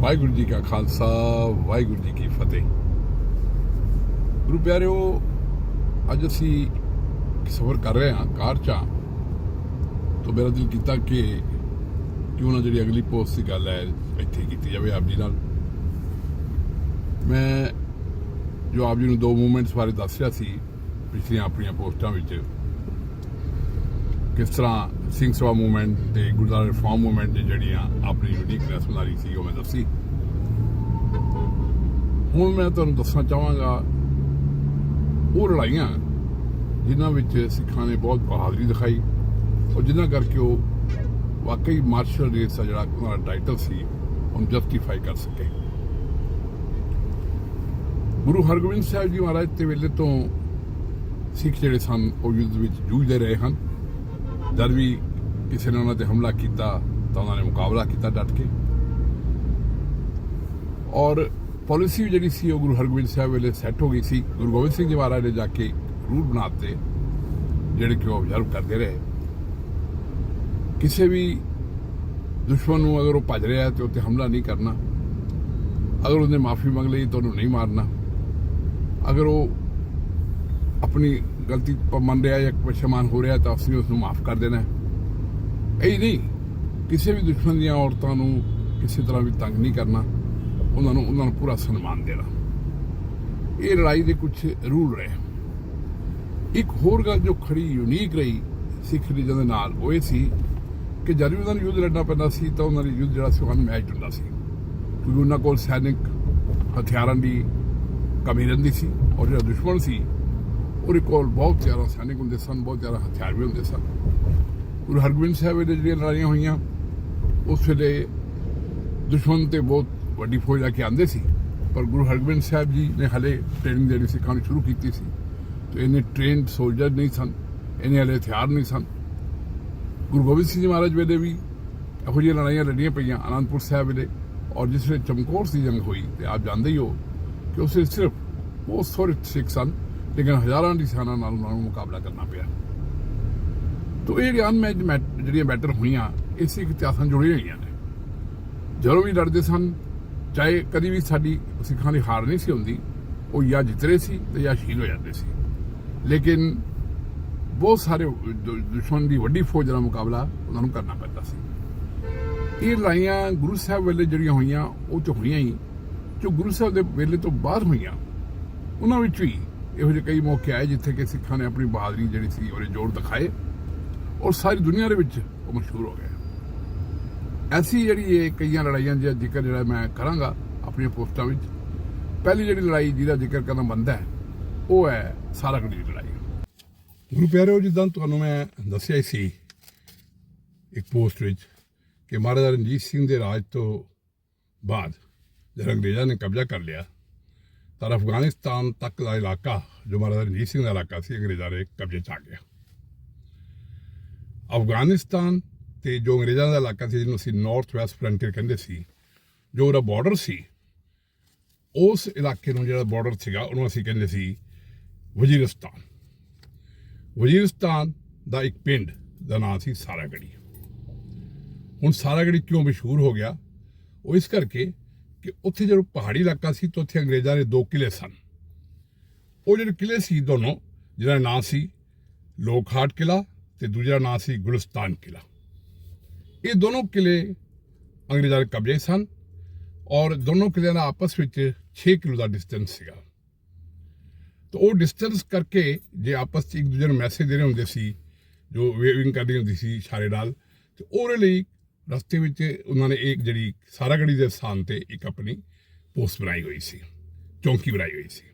ਵਾਹਿਗੁਰੂ ਜੀ ਕਾ ਖਾਲਸਾ, ਵਾਹਿਗੁਰੂ ਜੀ ਕੀ ਫਤਿਹ। ਗੁਰੂ ਪਿਆਰਿਓ, ਅੱਜ ਅਸੀਂ ਸਫ਼ਰ ਕਰ ਰਹੇ ਹਾਂ ਕਾਰ 'ਚ ਹਾਂ। ਤਾਂ ਮੇਰਾ ਦਿਲ ਕੀਤਾ ਕਿ ਕਿਉਂ ਨਾ ਜਿਹੜੀ ਅਗਲੀ ਪੋਸਟ ਦੀ ਗੱਲ ਹੈ, ਇੱਥੇ ਕੀਤੀ ਜਾਵੇ ਆਪ ਜੀ ਨਾਲ। ਮੈਂ ਜੋ ਆਪ ਜੀ ਨੂੰ ਦੋ ਮੂਵਮੈਂਟਸ ਬਾਰੇ ਦੱਸ ਰਿਹਾ ਸੀ, ਪਿਛਲੀਆਂ ਆਪਣੀਆਂ ਪੋਸਟਾਂ ਵਿੱਚ, ਕਿਸ ਤਰ੍ਹਾਂ ਸਿੰਘ ਸਭਾ ਮੂਵਮੈਂਟ ਤੇ ਗੁਰਦੁਆਰਾ ਰਿਫਾਰਮ ਮੂਵਮੈਂਟ ਦੀ ਜਿਹੜੀਆਂ ਆਪਣੀ ਯੂਨੀਕਨੈਸ ਬਣਾ ਰਹੀ ਸੀ, ਉਹ ਮੈਂ ਦੱਸੀ। ਹੁਣ ਮੈਂ ਤੁਹਾਨੂੰ ਦੱਸਣਾ ਚਾਹਾਂਗਾ, ਉਹ ਲੜਾਈਆਂ ਜਿਨ੍ਹਾਂ ਵਿੱਚ ਸਿੱਖਾਂ ਨੇ ਬਹੁਤ ਬਹਾਦਰੀ ਦਿਖਾਈ ਔਰ ਜਿਨ੍ਹਾਂ ਕਰਕੇ ਉਹ ਵਾਕਈ ਮਾਰਸ਼ਲ ਰੇਸ ਦਾ ਜਿਹੜਾ ਉਹਨਾਂ ਦਾ ਟਾਈਟਲ ਸੀ, ਉਹਨੂੰ ਜਸਟੀਫਾਈ ਕਰ ਸਕੇ। ਗੁਰੂ ਹਰਗੋਬਿੰਦ ਸਾਹਿਬ ਜੀ ਮਹਾਰਾਜ ਤੇ ਵੇਲੇ ਤੋਂ ਸਿੱਖ ਜਿਹੜੇ ਸਨ, ਉਹ ਯੁੱਧ ਵਿੱਚ ਜੂਝਦੇ ਰਹੇ ਹਨ। ਜਦ ਵੀ ਕਿਸੇ ਨੇ ਉਹਨਾਂ ਤੇ ਹਮਲਾ ਕੀਤਾ, ਤਾਂ ਉਹਨਾਂ ਨੇ ਮੁਕਾਬਲਾ ਕੀਤਾ ਡਟ ਕੇ। ਔਰ ਪਾਲਿਸੀ ਜਿਹੜੀ ਸੀ, ਉਹ ਗੁਰੂ ਹਰਗੋਬਿੰਦ ਸਾਹਿਬ ਵੇਲੇ ਸੈੱਟ ਹੋ ਗਈ ਸੀ। ਗੁਰੂ ਗੋਬਿੰਦ ਸਿੰਘ ਜੀ ਮਹਾਰਾਜ ਨੇ ਜਾ ਕੇ ਰੂਲ ਬਣਾਤੇ, ਜਿਹੜੇ ਕਿ ਉਹ ਆਬਜ਼ਰਵ ਕਰਦੇ ਰਹੇ। ਕਿਸੇ ਵੀ ਦੁਸ਼ਮਣ ਨੂੰ ਅਗਰ ਉਹ ਭੱਜ ਰਿਹਾ ਹੈ ਤੇ ਉੱਤੇ ਹਮਲਾ ਨਹੀਂ ਕਰਨਾ, ਅਗਰ ਉਹਨੇ ਮਾਫੀ ਮੰਗ ਲਈ ਤਾਂ ਉਹਨੂੰ ਨਹੀਂ ਮਾਰਨਾ, ਅਗਰ ਉਹ ਆਪਣੀ ਗਲਤੀ ਮੰਨ ਰਿਹਾ ਜਾਂ ਪਛਮਾਨ ਹੋ ਰਿਹਾ ਤਾਂ ਅਸੀਂ ਉਸ ਨੂੰ ਮਾਫ ਕਰ ਦੇਣਾ ਇਹ ਨਹੀਂ, ਕਿਸੇ ਵੀ ਦੁਸ਼ਮਣ ਦੀਆਂ ਔਰਤਾਂ ਨੂੰ ਕਿਸੇ ਤਰ੍ਹਾਂ ਵੀ ਤੰਗ ਨਹੀਂ ਕਰਨਾ, ਉਹਨਾਂ ਨੂੰ ਉਹਨਾਂ ਨੂੰ ਪੂਰਾ ਸਨਮਾਨ ਦੇਣਾ। ਇਹ ਲੜਾਈ ਦੇ ਕੁਝ ਰੂਲ ਰਹੇ। ਇੱਕ ਹੋਰ ਗੱਲ ਜੋ ਖੜੀ ਯੂਨੀਕ ਰਹੀ, ਸਿੱਖ ਰਿਲੀਜਨ ਦੇ ਨਾਲ, ਉਹ ਇਹ ਸੀ ਕਿ ਜਦ ਵੀ ਉਹਨਾਂ ਨੂੰ ਯੁੱਧ ਲੜਨਾ ਪੈਂਦਾ ਸੀ ਤਾਂ ਉਹਨਾਂ ਦਾ ਯੁੱਧ ਜਿਹੜਾ ਸੀ, ਉਹ ਅਨਮੈਚਡ ਹੁੰਦਾ ਸੀ। ਕਿਉਂਕਿ ਉਹਨਾਂ ਕੋਲ ਸੈਨਿਕ, ਹਥਿਆਰਾਂ ਦੀ ਕਮੀ ਰਹਿੰਦੀ ਸੀ ਔਰ ਜਿਹੜਾ ਦੁਸ਼ਮਣ ਸੀ ਉਹਦੇ ਕੋਲ ਬਹੁਤ ਜ਼ਿਆਦਾ ਸੈਨਿਕ ਹੁੰਦੇ ਸਨ, ਬਹੁਤ ਜ਼ਿਆਦਾ ਹਥਿਆਰ ਵੀ ਹੁੰਦੇ ਸਨ। ਗੁਰੂ ਹਰਗੋਬਿੰਦ ਸਾਹਿਬ ਵੇਲੇ ਜਿਹੜੀਆਂ ਲੜਾਈਆਂ ਹੋਈਆਂ, ਉਸ ਵੇਲੇ ਦੁਸ਼ਮਣ ਤੇ ਬਹੁਤ ਵੱਡੀ ਫੌਜ ਲੈ ਕੇ ਆਂਦੇ ਸੀ, ਪਰ ਗੁਰੂ ਹਰਗੋਬਿੰਦ ਸਾਹਿਬ ਜੀ ਨੇ ਹਲੇ ਟ੍ਰੇਨਿੰਗ ਦੇਣੀ ਸਿੱਖਾਂ ਨੂੰ ਸ਼ੁਰੂ ਕੀਤੀ ਸੀ। ਤੇ ਇਹਨੇ ਟ੍ਰੇਨਡ ਸੋਲਜਰ ਨਹੀਂ ਸਨ ਇਹਨੇ ਹਲੇ ਹਥਿਆਰ ਨਹੀਂ ਸਨ। ਗੁਰੂ ਗੋਬਿੰਦ ਸਿੰਘ ਜੀ ਮਹਾਰਾਜ ਵੇਲੇ ਵੀ ਇਹੋ ਜਿਹੀਆਂ ਲੜਾਈਆਂ ਲੜੀਆਂ ਪਈਆਂ ਆਨੰਦਪੁਰ ਸਾਹਿਬ ਵੇਲੇ। ਔਰ ਜਿਸ ਵੇਲੇ ਚਮਕੌਰ ਦੀ ਜੰਗ ਹੋਈ, ਤੇ ਆਪ ਜਾਣਦੇ ਹੀ ਹੋ ਕਿ ਉਸੇ ਸਿਰਫ ਬਹੁਤ ਥੋੜੇ ਸਿੱਖ ਸਨ। ਲੇਕਿਨ ਹਜ਼ਾਰਾਂ ਦੀ ਸੈਨਾ ਨਾਲ ਉਹਨਾਂ ਨੂੰ ਮੁਕਾਬਲਾ ਕਰਨਾ ਪਿਆ। ਤੋ ਇਹ ਜਿਹੜੀਆਂ ਅਨਮੈਚ ਜਿਹੜੀਆਂ ਮੈਟਰ ਹੋਈਆਂ, ਇਸ ਸਿੱਖ ਇਤਿਹਾਸ ਨਾਲ ਜੁੜੀਆਂ ਹੋਈਆਂ ਨੇ। ਜਦੋਂ ਵੀ ਲੜਦੇ ਸਨ, ਚਾਹੇ ਕਦੀ ਵੀ ਸਾਡੀ ਸਿੱਖਾਂ ਦੀ ਹਾਰ ਨਹੀਂ ਸੀ ਹੁੰਦੀ, ਉਹ ਜਾਂ ਜਿੱਤਦੇ ਸੀ ਤੇ ਜਾਂ ਸ਼ਹੀਦ ਹੋ ਜਾਂਦੇ ਸੀ। ਲੇਕਿਨ ਬਹੁਤ ਸਾਰੇ ਦੁਸ਼ਮਣ ਦੀ ਵੱਡੀ ਫੌਜ ਨਾਲ ਮੁਕਾਬਲਾ ਉਹਨਾਂ ਨੂੰ ਕਰਨਾ ਪੈਂਦਾ ਸੀ। ਇਹ ਲੜਾਈਆਂ ਗੁਰੂ ਸਾਹਿਬ ਵੇਲੇ ਜਿਹੜੀਆਂ ਹੋਈਆਂ, ਉਹ ਚ ਹੋਈਆਂ ਹੀ, ਜੋ ਗੁਰੂ ਸਾਹਿਬ ਦੇ ਵੇਲੇ ਤੋਂ ਬਾਅਦ ਹੋਈਆਂ, ਉਹਨਾਂ ਵਿੱਚ ਵੀ ਇਹੋ ਜਿਹੇ ਕਈ ਮੌਕੇ ਆਏ ਜਿੱਥੇ ਕਿ ਸਿੱਖਾਂ ਨੇ ਆਪਣੀ ਬਹਾਦਰੀ ਜਿਹੜੀ ਸੀ ਉਹਦੇ ਜੋੜ ਦਿਖਾਏ ਔਰ ਸਾਰੀ ਦੁਨੀਆ ਦੇ ਵਿੱਚ ਉਹ ਮਸ਼ਹੂਰ ਹੋ ਗਏ। ਐਸੀ ਜਿਹੜੀ ਇਹ ਕਈਆਂ ਲੜਾਈਆਂ ਦਾ ਜ਼ਿਕਰ ਜਿਹੜਾ ਮੈਂ ਕਰਾਂਗਾ ਆਪਣੀਆਂ ਪੋਸਟਾਂ ਵਿੱਚ, ਪਹਿਲੀ ਜਿਹੜੀ ਲੜਾਈ ਜਿਹਦਾ ਜ਼ਿਕਰ ਕਰਨਾ ਬੰਦਾ ਹੈ, ਉਹ ਹੈ ਸਾਰਾ ਦੀ ਲੜਾਈ। ਗੁਰੂ ਪਿਆਰਿਓ, ਜਿੱਦਾਂ ਤੁਹਾਨੂੰ ਮੈਂ ਦੱਸਿਆ ਹੀ ਸੀ ਇੱਕ ਪੋਸਟ ਵਿੱਚ ਕਿ ਮਹਾਰਾਜਾ ਰਣਜੀਤ ਸਿੰਘ ਦੇ ਰਾਜ ਤੋਂ ਬਾਅਦ ਜਦੋਂ ਅੰਗਰੇਜ਼ਾਂ ਨੇ ਕਬਜ਼ਾ ਕਰ ਲਿਆ। ਤਾਂ ਅਫਗਾਨਿਸਤਾਨ ਤੱਕ ਦਾ ਇਲਾਕਾ, ਜੋ ਮਹਾਰਾਜਾ ਰਣਜੀਤ ਸਿੰਘ ਦਾ ਇਲਾਕਾ ਸੀ, ਅੰਗਰੇਜ਼ਾਂ ਦੇ ਕਬਜ਼ੇ 'ਚ ਆ ਗਿਆ। ਅਫਗਾਨਿਸਤਾਨ ਤੇ ਜੋ ਅੰਗਰੇਜ਼ਾਂ ਦਾ ਇਲਾਕਾ ਸੀ, ਜਿਹਨੂੰ ਅਸੀਂ ਨਾਰਥ ਵੈਸਟ ਫਰੰਟੀਅਰ ਕਹਿੰਦੇ ਸੀ, ਜੋ ਉਹਦਾ ਬਾਰਡਰ ਸੀ, ਉਸ ਇਲਾਕੇ ਨੂੰ ਜਿਹੜਾ ਬਾਰਡਰ ਸੀਗਾ, ਉਹਨੂੰ ਅਸੀਂ ਕਹਿੰਦੇ ਸੀ ਵਜ਼ੀਰਿਸਤਾਨ। ਵਜ਼ੀਰਿਸਤਾਨ ਦਾ ਇੱਕ ਪਿੰਡ ਦਾ ਨਾਮ ਸੀ ਸਾਰਾਗੜੀ। ਹੁਣ ਸਾਰਾਗੜੀ ਕਿਉਂ ਮਸ਼ਹੂਰ ਹੋ ਗਿਆ? ਉਹ ਇਸ ਕਰਕੇ ਕਿ ਉੱਥੇ ਜਦੋਂ ਪਹਾੜੀ ਇਲਾਕਾ ਸੀ ਤਾਂ ਉੱਥੇ ਅੰਗਰੇਜ਼ਾਂ ਦੇ ਦੋ ਕਿਲੇ ਸਨ। ਉਹ ਜਿਹੜੇ ਕਿਲੇ ਸੀ ਦੋਨੋਂ ਜਿਹਦਾ ਨਾਂ ਸੀ ਲੋਕਹਾਟ ਕਿਲਾ ਤੇ ਦੂਜਾ ਨਾਂ ਸੀ ਗੁਲਸਤਾਨ ਕਿਲਾ ਇਹ ਦੋਨੋਂ ਕਿਲੇ ਅੰਗਰੇਜ਼ਾਂ ਦੇ ਕਬਜ਼ੇ ਸਨ ਔਰ ਦੋਨੋਂ ਕਿਲਿਆਂ ਦਾ ਆਪਸ ਵਿੱਚ 6 ਕਿਲੋ ਦਾ ਡਿਸਟੈਂਸ ਸੀਗਾ। ਤਾਂ ਉਹ ਡਿਸਟੈਂਸ ਕਰਕੇ ਜੇ ਆਪਸ 'ਚ ਇੱਕ ਦੂਜੇ ਨੂੰ ਮੈਸੇਜ ਦੇ ਰਹੇ ਹੁੰਦੇ ਸੀ, ਜੋ ਵੇਵਿੰਗ ਕਰਦੀ ਹੁੰਦੀ ਸੀ ਇਸ਼ਾਰੇ ਨਾਲ, ਤੇ ਉਹਦੇ ਲਈ ਰਸਤੇ ਵਿੱਚ ਉਹਨਾਂ ਨੇ ਇੱਕ ਜਿਹੜੀ ਸਾਰਾਗੜੀ ਦੇ ਸਥਾਨ ਤੇ ਇੱਕ ਆਪਣੀ ਪੋਸਟ ਬਣਾਈ ਹੋਈ ਸੀ, ਚੌਂਕੀ ਬਣਾਈ ਹੋਈ ਸੀ।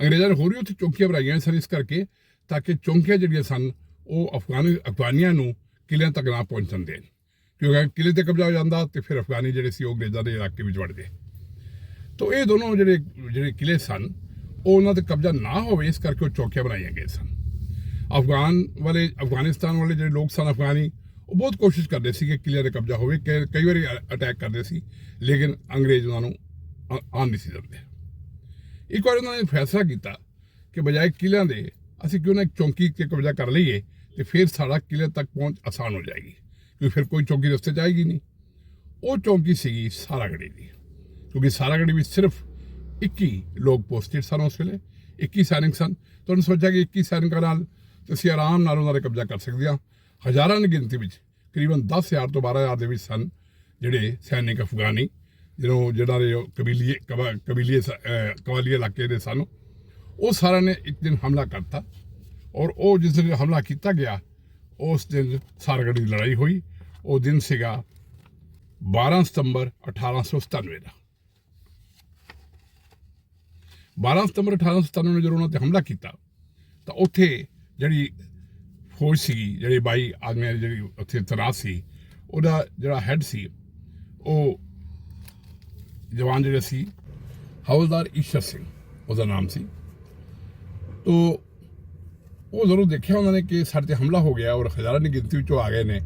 ਅੰਗਰੇਜ਼ਾਂ ਨੇ ਹੋਰ ਵੀ ਉੱਥੇ ਚੌਂਕੀਆਂ ਬਣਾਈਆਂ ਸਨ ਇਸ ਕਰਕੇ ਤਾਂ ਕਿ ਚੌਂਕੀਆਂ ਜਿਹੜੀਆਂ ਸਨ, ਉਹ ਅਫਗਾਨ, ਅਫਗਾਨੀਆਂ ਨੂੰ ਕਿਲਿਆਂ ਤੱਕ ਨਾ ਪਹੁੰਚਣ ਦੇਣ। ਕਿਉਂਕਿ ਅਗਰ ਕਿਲੇ ਤੇ ਕਬਜ਼ਾ ਹੋ ਜਾਂਦਾ ਤੇ ਫਿਰ ਅਫਗਾਨੀ ਜਿਹੜੇ ਸੀ ਉਹ ਅੰਗਰੇਜ਼ਾਂ ਦੇ ਇਲਾਕੇ ਵਿੱਚ ਵੜਦੇ ਤੋ ਇਹ ਦੋਨੋਂ ਜਿਹੜੇ ਜਿਹੜੇ ਕਿਲੇ ਸਨ, ਉਹ ਉਹਨਾਂ ਤੇ ਕਬਜ਼ਾ ਨਾ ਹੋਵੇ ਇਸ ਕਰਕੇ ਉਹ ਚੌਕੀਆਂ ਬਣਾਈਆਂ ਗਏ ਸਨ। ਅਫਗਾਨ ਵਾਲੇ, ਅਫਗਾਨਿਸਤਾਨ ਵਾਲੇ ਜਿਹੜੇ ਲੋਕ ਸਨ ਅਫਗਾਨੀ ਉਹ ਬਹੁਤ ਕੋਸ਼ਿਸ਼ ਕਰਦੇ ਸੀ ਕਿ ਕਿਲਿਆਂ ਤੇ ਕਬਜ਼ਾ ਹੋਵੇ ਕਿ ਕਈ ਵਾਰੀ ਅਟੈਕ ਕਰਦੇ ਸੀ, ਲੇਕਿਨ ਅੰਗਰੇਜ਼ ਉਹਨਾਂ ਨੂੰ ਆ- ਆਉਣ ਨਹੀਂ ਸੀ ਦਿੰਦੇ। ਇੱਕ ਵਾਰ ਉਹਨਾਂ ਨੇ ਫੈਸਲਾ ਕੀਤਾ ਕਿ ਬਜਾਏ ਕਿਲਿਆਂ ਦੇ ਅਸੀਂ ਕਿਉਂ ਨਾ ਇੱਕ ਚੌਂਕੀ ਤੇ ਕਬਜ਼ਾ ਕਰ ਲਈਏ ਤੇ ਫਿਰ ਸਾਡਾ ਕਿਲੇ ਤੱਕ ਪਹੁੰਚ ਆਸਾਨ ਹੋ ਜਾਏਗੀ, ਕਿਉਂਕਿ ਫਿਰ ਕੋਈ ਚੌਂਕੀ ਰਸਤੇ 'ਚ ਆਏਗੀ ਨਹੀਂ। ਉਹ ਚੌਂਕੀ ਸੀਗੀ ਸਾਰਾਗੜੀ ਦੀ, ਕਿਉਂਕਿ ਸਾਰਾਗੜੀ ਵਿੱਚ ਸਿਰਫ 21 ਲੋਕ ਪੋਸਟਡ ਸਨ ਉਸ ਵੇਲੇ 21 ਸੈਨਿਕ ਸਨ। ਤੁਹਾਨੂੰ ਸੋਚਿਆ ਕਿ 21 ਸੈਨਿਕਾਂ ਨਾਲ ਤੁਸੀਂ ਆਰਾਮ ਨਾਲ ਉਹਨਾਂ ਦਾ ਕਬਜ਼ਾ ਕਰ ਸਕਦੇ ਆ ਹਜ਼ਾਰਾਂ ਦੀ ਗਿਣਤੀ ਵਿੱਚ ਕਰੀਬਨ 10000 ਤੋਂ 12000 ਦੇ ਵਿੱਚ ਸਨ ਜਿਹੜੇ ਸੈਨਿਕ ਅਫਗਾਨੀ ਜਿਹਨੂੰ ਜਿਹੜਾ ਦੇ ਉਹ ਕਬੀਲੀਏ ਕਬਾ- ਕਬੀਲੀਏ ਸ- ਕਵਾਲੀਏ ਇਲਾਕੇ ਦੇ ਸਨ, ਉਹ ਸਾਰਿਆਂ ਨੇ ਇੱਕ ਦਿਨ ਹਮਲਾ ਕਰਤਾ ਔਰ ਉਹ ਜਿਸ ਦਿਨ ਹਮਲਾ ਕੀਤਾ ਗਿਆ, ਉਸ ਦਿਨ ਸਾਰਗੜੀ ਦੀ ਲੜਾਈ ਹੋਈ, ਉਹ ਦਿਨ ਸੀਗਾ 12 ਸਤੰਬਰ 1897 ਦਾ। 12 ਸਤੰਬਰ 1897 ਨੂੰ ਜਦੋਂ ਉਹਨਾਂ ਤੇ ਹਮਲਾ ਕੀਤਾ, ਤਾਂ ਉੱਥੇ ਜਿਹੜੀ ਫੌਜ ਸੀਗੀ, ਜਿਹੜੀ ਬਾਈ ਆਦਮੀਆਂ ਦੀ ਜਿਹੜੀ ਉੱਥੇ ਤਨਾਤ ਸੀ, ਉਹਦਾ ਜਿਹੜਾ ਹੈੱਡ ਸੀ, ਉਹ ਜਵਾਨ ਜਿਹੜੇ ਸੀ ਹਵਲਦਾਰ ਈਸ਼ਰ ਸਿੰਘ, ਉਹਦਾ ਨਾਮ ਸੀ। ਤੋ ਉਹ ਜ਼ਰੂਰ ਦੇਖਿਆ ਉਹਨਾਂ ਨੇ ਕਿ ਸਾਡੇ ਤੇ ਹਮਲਾ ਹੋ ਗਿਆ, ਔਰ ਹਜ਼ਾਰਾਂ ਦੀ ਗਿਣਤੀ ਵਿੱਚੋਂ ਆ ਗਏ ਨੇ।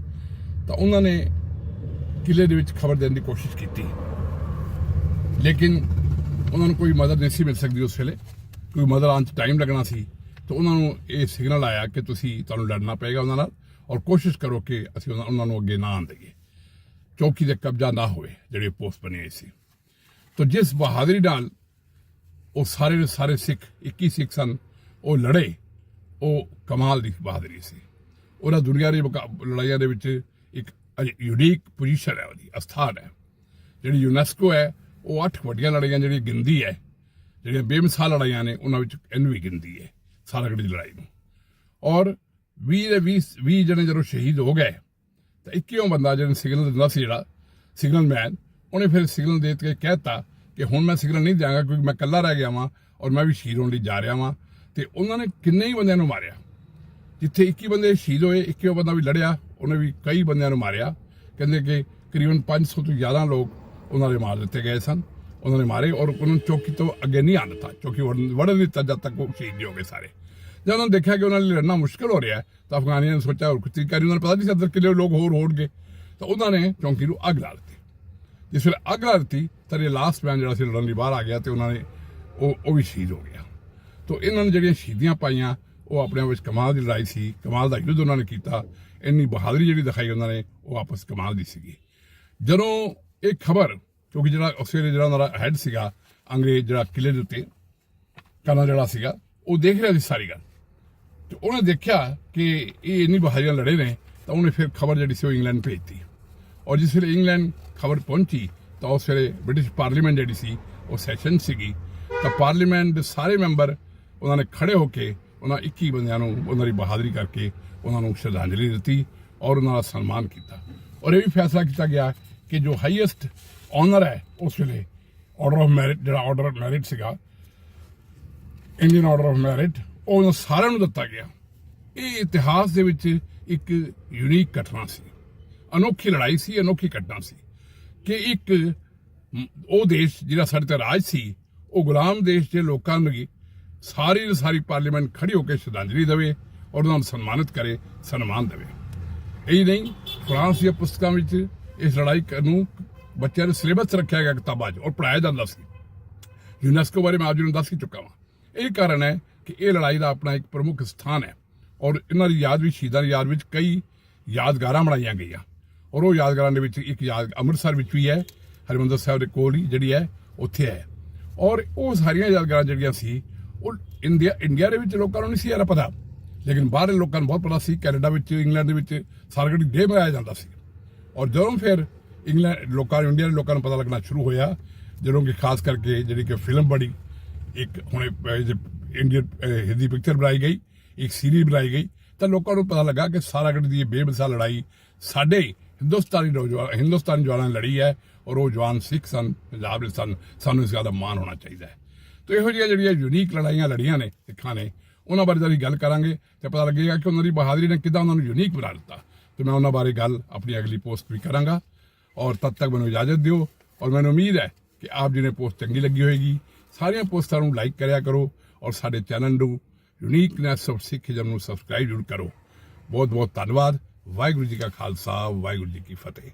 ਤਾਂ ਉਹਨਾਂ ਨੇ ਕਿਲੇ ਦੇ ਵਿੱਚ ਖਬਰ ਦੇਣ ਦੀ ਕੋਸ਼ਿਸ਼ ਕੀਤੀ। ਲੇਕਿਨ ਉਹਨਾਂ ਨੂੰ ਕੋਈ ਮਦਦ ਨਹੀਂ ਸੀ ਮਿਲ ਸਕਦੀ ਉਸ ਵੇਲੇ। ਕੋਈ ਮਦਦ ਆਉਣ 'ਚ ਟਾਈਮ ਲੱਗਣਾ ਸੀ। ਤਾਂ ਉਹਨਾਂ ਨੂੰ ਇਹ ਸਿਗਨਲ ਆਇਆ ਕਿ ਤੁਸੀਂ ਤੁਹਾਨੂੰ ਲੜਨਾ ਪਏਗਾ ਉਹਨਾਂ ਨਾਲ ਔਰ ਕੋਸ਼ਿਸ਼ ਕਰੋ ਕਿ ਅਸੀਂ ਉਹਨਾਂ- ਉਹਨਾਂ ਨੂੰ ਅੱਗੇ ਨਾ ਆਉਣ ਦੇਈਏ। ਚੌਕੀ ਤੇ ਕਬਜ਼ਾ ਨਾ ਹੋਵੇ, ਜਿਹੜੇ ਪੋਸਟ ਬਣੀ ਹੋਈ ਸੀ। ਤਾਂ ਜਿਸ ਬਹਾਦਰੀ ਨਾਲ ਉਹ ਸਾਰੇ ਦੇ ਸਾਰੇ ਸਿੱਖ 21 ਸਿੱਖ ਸਨ, ਉਹ ਲੜੇ, ਉਹ ਕਮਾਲ ਦੀ ਬਹਾਦਰੀ ਸੀ। ਉਹਨਾਂ ਦੁਨੀਆ ਦੀ ਮੁਕਾ- ਲੜਾਈਆਂ ਦੇ ਵਿੱਚ ਇੱਕ ਯੂਨੀਕ ਪੋਜੀਸ਼ਨ ਹੈ ਉਹਦੀ, ਅਸਥਾਨ ਹੈ। ਜਿਹੜੀ ਯੂਨੈਸਕੋ ਹੈ, ਉਹ ਅੱਠ ਵੱਡੀਆਂ ਲੜਾਈਆਂ, ਜਿਹੜੀ ਗਿਣਦੀ ਹੈ, ਜਿਹੜੀਆਂ ਬੇਮਿਸਾਲ ਲੜਾਈਆਂ ਨੇ, ਉਹਨਾਂ ਵਿੱਚ ਇਹਨੂੰ ਵੀ ਗਿਣਦੀ ਹੈ। ਸਾਰਾਗੜੀ ਦੀ ਲੜਾਈ ਨੂੰ। ਔਰ 20 ਦੇ 20 20 ਜਣੇ ਜਦੋਂ ਸ਼ਹੀਦ ਹੋ ਗਏ, ਤਾਂ 21ਵਾਂ ਬੰਦਾ ਜਿਹਨੇ ਸਿਗਨਲ ਦਿੰਦਾ ਸੀ ਜਿਹੜਾ ਸਿਗਨਲ ਮੈਨ ਉਹਨੇ ਫਿਰ ਸਿਗਨਲ ਦੇ ਕੇ ਕਹਿਤਾ ਕਿ ਹੁਣ ਮੈਂ ਸਿਗਨਲ ਨਹੀਂ ਦਿਆਂਗਾ ਕਿਉਂਕਿ ਮੈਂ ਇਕੱਲਾ ਰਹਿ ਗਿਆ ਵਾਂ ਔਰ ਮੈਂ ਵੀ ਸ਼ਹੀਦ ਹੋਣ ਲਈ ਜਾ ਰਿਹਾ ਵਾਂ। ਤੇ ਉਹਨਾਂ ਨੇ ਕਿੰਨੇ ਹੀ ਬੰਦਿਆਂ ਨੂੰ ਮਾਰਿਆ। ਜਿੱਥੇ 21 ਬੰਦੇ ਸ਼ਹੀਦ ਹੋਏ 21ਵਾਂ ਬੰਦਾ ਵੀ ਲੜਿਆ, ਉਹਨੇ ਵੀ ਕਈ ਬੰਦਿਆਂ ਨੂੰ ਮਾਰਿਆ। ਕਹਿੰਦੇ ਕਿ ਕਰੀਬਨ 500 ਤੋਂ ਜ਼ਿਆਦਾ ਲੋਕ ਉਹਨਾਂ ਦੇ ਮਾਰ ਦਿੱਤੇ ਗਏ ਸਨ, ਉਹਨਾਂ ਨੇ ਮਾਰੇ ਔਰ ਉਹਨਾਂ ਨੂੰ ਚੌਕੀ ਤੋਂ ਅੱਗੇ ਨਹੀਂ ਆਉਣ ਦਿੱਤਾ ਚੌਕੀ ਵੜਨ ਵੜਨ ਦਿੱਤਾ ਜਦ ਤੱਕ ਉਹ ਸ਼ਹੀਦ ਨਹੀਂ ਹੋ ਗਏ ਸਾਰੇ। ਜਦ ਉਹਨਾਂ ਨੇ ਦੇਖਿਆ ਕਿ ਉਹਨਾਂ ਲਈ ਲੜਨਾ ਮੁਸ਼ਕਲ ਹੋ ਰਿਹਾ ਤਾਂ ਅਫਗਾਨੀਆਂ ਨੇ ਸੋਚਿਆ, ਹੋਰ ਕੁਝ ਤਰੀਕਾ ਨਹੀਂ ਉਹਨਾਂ ਨੂੰ ਪਤਾ ਨਹੀਂ ਸੀ ਅੰਦਰ ਲੋਕ ਹੋਰ ਹੋਣਗੇ। ਤਾਂ ਉਹਨਾਂ ਨੇ ਚੌਂਕੀ ਨੂੰ ਅੱਗ ਲਾ ਦਿੱਤੀ। ਜਿਸ ਵੇਲੇ ਅੱਗ ਲਾ ਦਿੱਤੀ, ਤਾਂ ਇਹ ਲਾਸਟ ਮੈਨ ਜਿਹੜਾ ਸੀ ਲੜਨ ਲਈ ਬਾਹਰ ਆ ਗਿਆ ਤੇ ਉਹਨਾਂ ਨੇ ਉਹ ਉਹ ਵੀ ਸ਼ਹੀਦ ਹੋ ਗਿਆ। ਤਾਂ ਇਹਨਾਂ ਨੇ ਜਿਹੜੀਆਂ ਸ਼ਹੀਦੀਆਂ ਪਾਈਆਂ, ਉਹ ਆਪਣੇ ਆਪ ਵਿੱਚ ਕਮਾਲ ਦੀ ਲੜਾਈ ਸੀ, ਕਮਾਲ ਦਾ ਯੁੱਧ ਉਹਨਾਂ ਨੇ ਕੀਤਾ। ਇੰਨੀ ਬਹਾਦਰੀ ਜਿਹੜੀ ਦਿਖਾਈ ਉਹਨਾਂ ਨੇ, ਉਹ ਆਪਸ ਕਮਾਲ ਦੀ ਸੀਗੀ। ਜਦੋਂ ਇਹ ਖਬਰ, ਕਿਉਂਕਿ ਜਿਹੜਾ ਉਸ ਵੇਲੇ ਜਿਹੜਾ ਉਹਨਾਂ ਦਾ ਹੈੱਡ ਸੀਗਾ, ਅੰਗਰੇਜ਼ ਜਿਹੜਾ ਕਿਲੇ ਦੇ ਉੱਤੇ ਕਰਨਲ ਜਿਹੜਾ ਸੀਗਾ, ਉਹ ਦੇਖ ਰਿਹਾ ਸੀ ਸਾਰੀ ਗੱਲ। ਉਹਨੇ ਦੇਖਿਆ ਕਿ ਇਹ ਇੰਨੀ ਬਹਾਦਰੀ ਨਾਲ ਲੜੇ ਨੇ, ਤਾਂ ਉਹਨੇ ਫਿਰ ਖਬਰ ਜਿਹੜੀ ਸੀ ਉਹ ਇੰਗਲੈਂਡ ਭੇਜਤੀ ਔਰ ਜਿਸ ਵੇਲੇ ਇੰਗਲੈਂਡ ਖਬਰ ਪਹੁੰਚੀ, ਤਾਂ ਉਸ ਵੇਲੇ ਬ੍ਰਿਟਿਸ਼ ਪਾਰਲੀਮੈਂਟ ਜਿਹੜੀ ਸੀ, ਉਹ ਸੈਸ਼ਨ ਸੀਗੀ। ਤਾਂ ਪਾਰਲੀਮੈਂਟ ਦੇ ਸਾਰੇ ਮੈਂਬਰ ਉਹਨਾਂ ਨੇ ਖੜੇ ਹੋ ਕੇ ਉਹਨਾਂ 21 ਬੰਦਿਆਂ ਨੂੰ ਉਹਨਾਂ ਦੀ ਬਹਾਦਰੀ ਕਰਕੇ ਉਹਨਾਂ ਨੂੰ ਸ਼ਰਧਾਂਜਲੀ ਦਿੱਤੀ ਔਰ ਉਹਨਾਂ ਦਾ ਸਨਮਾਨ ਕੀਤਾ। ਔਰ ਇਹ ਵੀ ਫੈਸਲਾ ਕੀਤਾ ਗਿਆ ਕਿ ਜੋ ਹਾਈਐਸਟ ਆਨਰ ਹੈ, ਉਸ ਵੇਲੇ ਆਰਡਰ ਆਫ ਮੈਰਿਟ ਜਿਹੜਾ ਆਰਡਰ ਆਫ ਮੈਰਿਟ ਸੀਗਾ ਇੰਡੀਅਨ ਆਰਡਰ ਆਫ ਮੈਰਿਟ ਉਹਨਾਂ ਸਾਰਿਆਂ ਨੂੰ ਦਿੱਤਾ ਗਿਆ। ਇਹ ਇਤਿਹਾਸ ਦੇ ਵਿੱਚ ਇੱਕ ਯੂਨੀਕ ਘਟਨਾ ਸੀ। ਅਨੋਖੀ ਲੜਾਈ ਸੀ, ਅਨੋਖੀ ਘਟਨਾ ਸੀ ਕਿ ਇੱਕ ਉਹ ਦੇਸ਼ ਜਿਹੜਾ ਸਾਡੇ ਤੇ ਰਾਜ ਸੀ, ਉਹ ਗੁਲਾਮ ਦੇਸ਼ ਦੇ ਲੋਕਾਂ ਨੂੰ ਸਾਰੀ ਦੀ ਸਾਰੀ ਪਾਰਲੀਮੈਂਟ ਖੜੀ ਹੋ ਕੇ ਸ਼ਰਧਾਂਜਲੀ ਦੇਵੇ ਔਰ ਉਹਨਾਂ ਨੂੰ ਸਨਮਾਨਿਤ ਕਰੇ, ਸਨਮਾਨ ਦੇਵੇ। ਇਹ ਨਹੀਂ, ਫਰਾਂਸ ਦੀਆਂ ਪੁਸਤਕਾਂ ਵਿੱਚ ਇਸ ਲੜਾਈ ਨੂੰ ਬੱਚਿਆਂ ਦੇ ਸਿਲੇਬਸ ਰੱਖਿਆ ਗਿਆ ਕਿਤਾਬਾਂ 'ਚ ਔਰ ਪੜਾਇਆ ਜਾਂਦਾ ਸੀ। ਯੂਨੈਸਕੋ ਬਾਰੇ ਮੈਂ ਆਪ ਜੀ ਨੂੰ ਦੱਸ ਹੀ ਚੁੱਕਾ ਹਾਂ ਇਹ ਕਾਰਨ ਹੈ ਕਿ ਇਹ ਲੜਾਈ ਦਾ ਆਪਣਾ ਇੱਕ ਪ੍ਰਮੁੱਖ ਸਥਾਨ ਹੈ ਔਰ ਇਹਨਾਂ ਦੀ ਯਾਦ ਵਿੱਚ, ਸ਼ਹੀਦਾਂ ਦੀ ਯਾਦ ਵਿੱਚ ਕਈ ਯਾਦਗਾਰਾਂ ਬਣਾਈਆਂ ਗਈਆਂ। ਔਰ ਉਹ ਯਾਦਗਾਰਾਂ ਦੇ ਵਿੱਚ ਇੱਕ ਯਾਦ ਅੰਮ੍ਰਿਤਸਰ ਵਿੱਚ ਵੀ ਹੈ, ਹਰਿਮੰਦਰ ਸਾਹਿਬ ਦੇ ਕੋਲ ਹੀ ਜਿਹੜੀ ਹੈ, ਉੱਥੇ ਹੈ। ਔਰ ਉਹ ਸਾਰੀਆਂ ਯਾਦਗਾਰਾਂ ਜਿਹੜੀਆਂ ਸੀ, ਉਹ ਇੰਡੀਆ ਇੰਡੀਆ ਦੇ ਵਿੱਚ ਲੋਕਾਂ ਨੂੰ ਨਹੀਂ ਸੀ ਯਾਰ ਪਤਾ। ਲੇਕਿਨ ਬਾਹਰਲੇ ਲੋਕਾਂ ਨੂੰ ਬਹੁਤ ਪਤਾ ਸੀ, ਕੈਨੇਡਾ ਵਿੱਚ, ਇੰਗਲੈਂਡ ਦੇ ਵਿੱਚ ਸਾਰਗੜੀ ਡੇ ਮਨਾਇਆ ਜਾਂਦਾ ਸੀ। ਔਰ ਜਦੋਂ ਫਿਰ ਇੰਗਲੈਂਡ ਲੋਕਾਂ ਨੂੰ ਇੰਡੀਆ ਦੇ ਲੋਕਾਂ ਨੂੰ ਪਤਾ ਲੱਗਣਾ ਸ਼ੁਰੂ ਹੋਇਆ, ਜਦੋਂ ਕਿ ਖਾਸ ਕਰਕੇ ਜਿਹੜੀ ਕਿ ਫਿਲਮ ਬੜੀ ਇੱਕ ਹੁਣੇ ਇੰਡੀਅਨ ਹਿੰਦੀ ਪਿਕਚਰ ਬਣਾਈ ਗਈ, ਇੱਕ ਸੀਰੀਜ਼ ਬਣਾਈ ਗਈ, ਤਾਂ ਲੋਕਾਂ ਨੂੰ ਪਤਾ ਲੱਗਾ ਕਿ ਸਾਰਾਗੜ ਦੀ ਇਹ ਬੇਮਿਸਾਲ ਲੜਾਈ ਸਾਡੇ ਹਿੰਦੁਸਤਾਨੀ ਨੌਜਵਾਨ, ਹਿੰਦੁਸਤਾਨ ਜਵਾਨਾਂ ਨੇ ਲੜੀ ਹੈ ਔਰ ਉਹ ਜਵਾਨ ਸਿੱਖ ਸਨ, ਪੰਜਾਬ ਦੇ ਸਨ, ਸਾਨੂੰ ਇਸ ਗੱਲ ਦਾ ਮਾਣ ਹੋਣਾ ਚਾਹੀਦਾ ਹੈ। ਤੋ ਇਹੋ ਜਿਹੀਆਂ ਜਿਹੜੀਆਂ ਯੂਨੀਕ ਲੜਾਈਆਂ ਲੜੀਆਂ ਨੇ, ਸਿੱਖਾਂ ਨੇ, ਉਹਨਾਂ ਬਾਰੇ ਤਾਂ ਗੱਲ ਕਰਾਂਗੇ ਤੇ ਪਤਾ ਲੱਗੇਗਾ ਕਿ ਉਹਨਾਂ ਦੀ ਬਹਾਦਰੀ ਨੇ ਕਿੱਦਾਂ ਉਹਨਾਂ ਨੂੰ ਯੂਨੀਕ ਬਣਾ ਦਿੱਤਾ। ਤੇ ਮੈਂ ਉਹਨਾਂ ਬਾਰੇ ਗੱਲ ਆਪਣੀ ਅਗਲੀ ਪੋਸਟ ਵੀ ਕਰਾਂਗਾ ਔਰ ਤਦ ਤੱਕ ਮੈਨੂੰ ਇਜਾਜ਼ਤ ਦਿਓ ਔਰ ਮੈਨੂੰ ਉਮੀਦ ਹੈ ਕਿ ਆਪ ਜੀ ਨੇ ਪੋਸਟ ਚੰਗੀ ਲੱਗੀ ਹੋਏਗੀ। ਸਾਰੀਆਂ ਪੋਸਟਾਂ ਨੂੰ ਲਾਈਕ ਕਰਿਆ ਕਰੋ ਔਰ ਸਾਡੇ ਚੈਨਲ ਨੂੰ ਯੂਨੀਕਨੈਸ ਆਫ ਸਿੱਖੀਜ਼ਮ ਨੂੰ ਸਬਸਕ੍ਰਾਈਬ ਜ਼ਰੂਰ ਕਰੋ। ਬਹੁਤ ਬਹੁਤ ਧੰਨਵਾਦ। ਵਾਹਿਗੁਰੂ ਜੀ ਕਾ ਖਾਲਸਾ, ਵਾਹਿਗੁਰੂ ਜੀ ਕੀ ਫਤਿਹ।